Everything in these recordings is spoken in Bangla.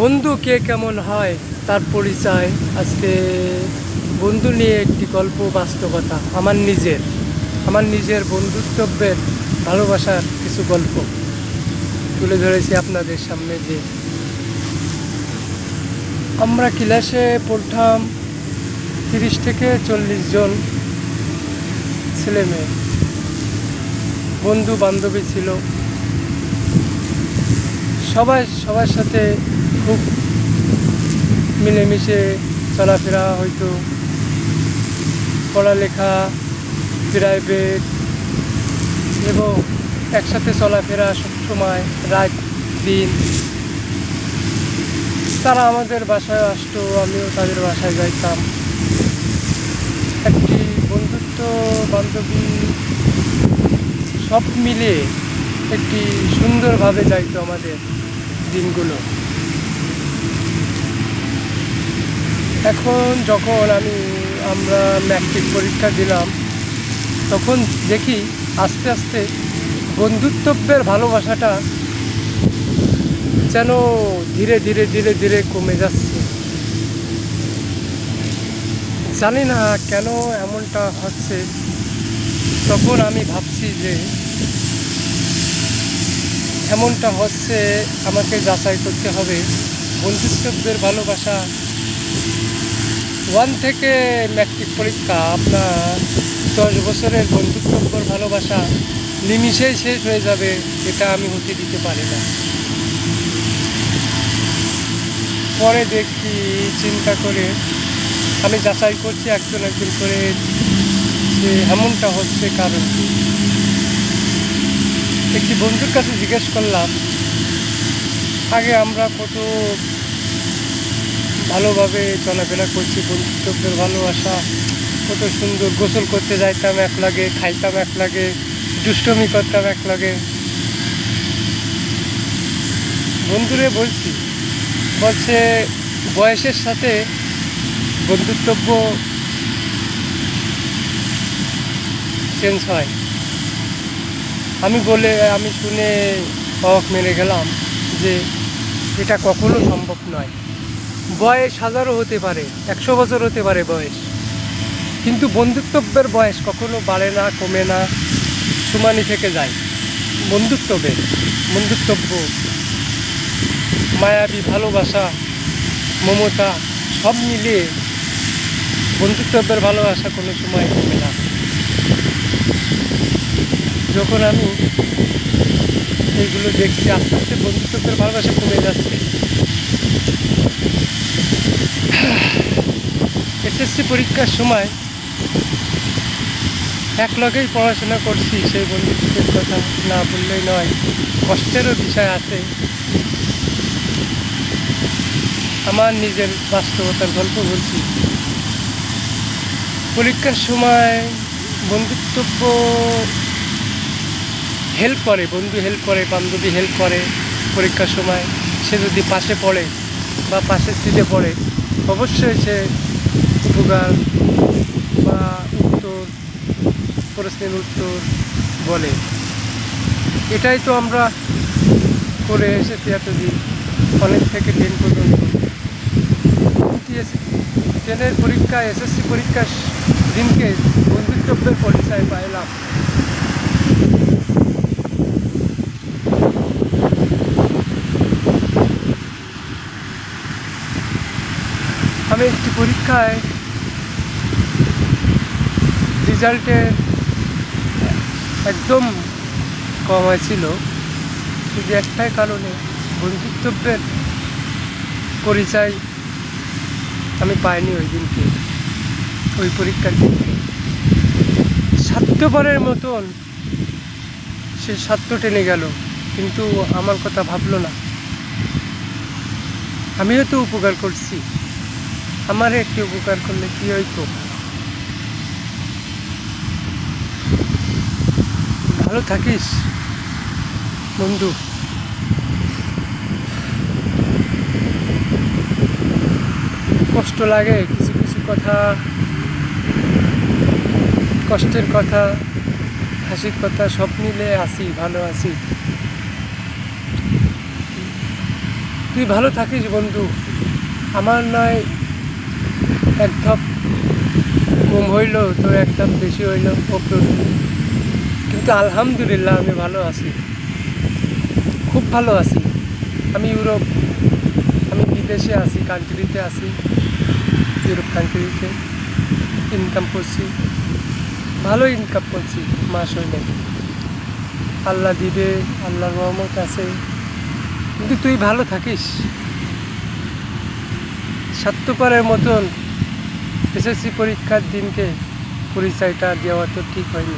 বন্ধু কে কেমন হয় তার পরিচয়। আজকে বন্ধু নিয়ে একটি গল্প বাস্তবতা, আমার নিজের আমার নিজের বন্ধুত্বের ভালোবাসার কিছু গল্প তুলে ধরেছি আপনাদের সামনে যে আমরা ক্লাসে পড়তাম তিরিশ থেকে চল্লিশ জন ছেলে মেয়ে। বন্ধু বান্ধবী ছিল। সবাই, সবার সাথে খুব মিলেমিশে চলাফেরা হয়তো, পড়ালেখা প্রাইভেট এবং একসাথে চলাফেরা সবসময় রাত, দিন। তারা আমাদের বাসায় আসতো, আমিও তাদের বাসায় যাইতাম। একটি বন্ধুত্ব বান্ধবী সব মিলে একটি সুন্দরভাবে যাইতো আমাদের দিনগুলো। এখন যখন আমি, আমরা ম্যাট্রিক পরীক্ষা দিলাম, তখন দেখি আস্তে আস্তে বন্ধুত্বের ভালোবাসাটা যেন ধীরে ধীরে ধীরে ধীরে কমে যাচ্ছে। জানি না কেন এমনটা হচ্ছে। তখন আমি ভাবছি যে এমনটা হচ্ছে, আমাকে যাচাই করতে হবে। বন্ধুত্বের ভালোবাসা ওয়ান থেকে ম্যাট্রিক পরীক্ষা, আপনার দশ বছরের বন্ধুত্বর ভালোবাসা নিমিষেই শেষ হয়ে যাবে, এটা আমি হতে দিতে পারি না। পরে দেখি, চিন্তা করে আমি যাচাই করছি, একজন একজন করে যে এমনটা হচ্ছে কারণ একটি বন্ধুর কাছে জিজ্ঞেস করলাম, আগে আমরা কত ভালোভাবে চলাফেরা করছি বন্ধুত্বের ভালোবাসা, কত সুন্দর গোসল করতে যাইতাম এক লাগে, খাইতাম এক লাগে, দুষ্টমি করতাম এক লাগে। বন্ধুরে বলছি, বলছে, বয়সের সাথে বন্ধুত্ব চেঞ্জ হয়। আমি বলে, আমি শুনে অবাক মেরে গেলাম যে এটা কখনো সম্ভব নয়। বয়স হাজারও হতে পারে, একশো বছর হতে পারে বয়স। কিন্তু বন্ধুত্বের বয়স কখনো বাড়ে না, কমে না সমানই থেকে যায়। বন্ধুত্বের বন্ধুত্ব মায়াবী ভালোবাসা, মমতা, সব মিলিয়ে বন্ধুত্বের ভালোবাসা কোনো সময় কমে না। যখন আমি এইগুলো দেখছি, আস্তে আস্তে বন্ধুত্বের ভালোবাসা কমে যাচ্ছে। এসএসসি পরীক্ষার সময় এক লগেই পড়াশোনা করছি, সেই বন্ধুত্বের কথা না বললেই নয়। কষ্টেরও বিষয় আছে। আমার নিজের বাস্তবতার গল্প বলছি। পরীক্ষার সময় বন্ধুত্ব হেল্প করে, বন্ধু হেল্প করে, বান্ধবী হেল্প করে পরীক্ষার সময়। সে যদি পাশে পড়ে বা পাশের সিটে পড়ে, অবশ্যই সে উপকার বা উত্তর, প্রশ্নের উত্তর বলে। এটাই তো আমরা করে এসেছি এতদিন কলেজ থেকে টেন পর্যন্ত। টেনের পরীক্ষা এসএসসি পরীক্ষার দিনকে বন্ধুত্বের পরিচয় পাইলাম। আমি একটি পরীক্ষায় রেজাল্টে একদম কম হয়েছিল শুধু একটাই কারণে বন্ধুত্বের পরিচয় আমি পাইনি ওই দিনকে, ওই পরীক্ষার দিনকে। স্বার্থপরের মতন সে স্বার্থ টেনে গেল, কিন্তু আমার কথা ভাবলো না। আমিও তো উপকার করছি। আমার একটি উপকার করলে কি হইতো? ভালো থাকিস, বন্ধু। কষ্ট লাগে, কিছু কিছু কথা, কষ্টের কথা, হাসির কথা, সব মিলে আসি, ভালো আছি। তুই ভালো থাকিস, বন্ধু। আমার নয় এক ধাপ কম হইল তো এক ধাপ বেশি হইল ওপর কিন্তু আলহামদুলিল্লাহ আমি ভালো আছি। খুব ভালো আছি। আমি ইউরোপ, আমি বিদেশে আছি কান্ট্রিতে আছি, ইউরোপ কান্ট্রিতে ইনকাম করছি। ভালো ইনকাম করছি, মাস হইলে। আল্লাহ দিবে, আল্লাহর রহমত আছে। কিন্তু তুই ভালো থাকিস। স্বার্থপরের মতন এসএসসি পরীক্ষার দিনকে পরিচয়টা দেওয়া তো ঠিক হয়নি।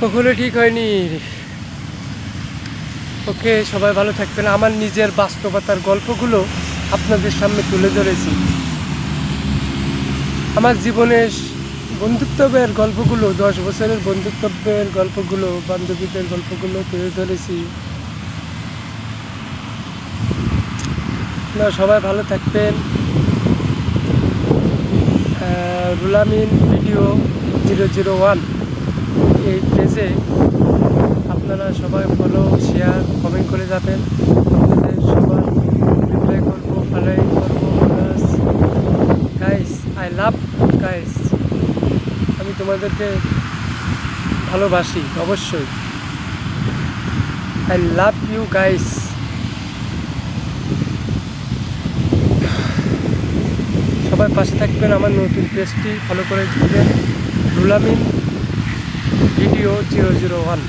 কখনো ঠিক হয়নি। ওকে, সবাই ভালো থাকবেন। আমার নিজের বাস্তবতার গল্পগুলো আপনাদের সামনে তুলে ধরেছি। আমার জীবনের বন্ধুত্বের গল্পগুলো, দশ বছরের বন্ধুত্বের গল্পগুলো, বান্ধবীদের গল্পগুলো তুলে ধরেছি। না সবাই ভালো থাকবেন। রুলামিন ভিডিও জিরো জিরো ওয়ান এই পেজে আপনারা সবাই ফলো শেয়ার কমেন্ট করে যাবেন। আপনাদের সবার রিপ্লাই করব ফলোই করব। গাইস আই লাভ গাইস আমি তোমাদেরকে ভালোবাসি, অবশ্যই। আই লাভ ইউ গাইস সবাই পাশে থাকবেন, আমার নতুন পেজটি ফলো করে দেবেন। রুলামিন ভিডিও জিরো জিরো ওয়ান।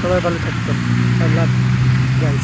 সবাই ভালো থাকবেন। I love